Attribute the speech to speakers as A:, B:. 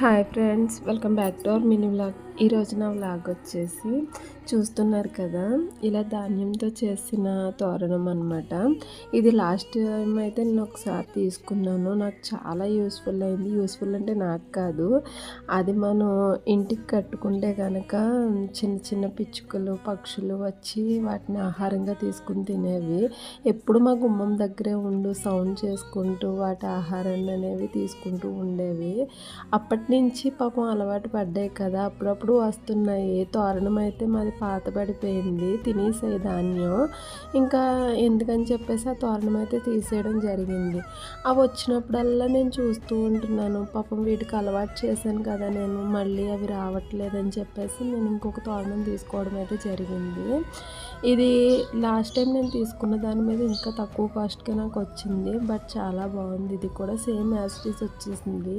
A: Hi friends welcome back to our mini vlog. ఈరోజు నా vlog వచ్చేసి చూస్తున్నారు కదా ఇలా ధాన్యంతో చేసిన తోరణం అనమాట ఇది లాస్ట్ టైం అయితే నేను ఒకసారి తీసుకున్నాను. నాకు చాలా యూస్ఫుల్ అయింది. యూస్ఫుల్ అంటే నాకు కాదు. అది మనం ఇంటికి కట్టుకుంటే కనుక చిన్న చిన్న పిచ్చుకలు పక్షులు వచ్చి వాటిని ఆహారంగా తీసుకుని తినేవి. ఎప్పుడు మా గుమ్మం దగ్గరే ఉండు సౌండ్ చేసుకుంటూ వాటి ఆహారాన్ని అనేవి తీసుకుంటూ ఉండేవి. అప్పటి నుంచి పాపం అలవాటు పడ్డాయి కదా. అప్పుడప్పుడు వస్తున్నాయి. తోరణం అయితే మాది పాత పడిపోయింది తినేసే ధాన్యం. ఇంకా ఎందుకని చెప్పేసి ఆ తోరణం అయితే తీసేయడం జరిగింది. అవి వచ్చినప్పుడల్లా నేను చూస్తూ ఉంటున్నాను. పాపం వీటికి అలవాటు చేశాను కదా నేను. మళ్ళీ అవి రావట్లేదని చెప్పేసి నేను ఇంకొక తోరణం తీసుకోవడం అయితే జరిగింది. ఇది లాస్ట్ టైం నేను తీసుకున్న దాని మీద ఇంకా తక్కువ కాస్ట్కే నాకు వచ్చింది. బట్ చాలా బాగుంది. ఇది కూడా సేమ్ యాసిటీస్ వచ్చేసింది.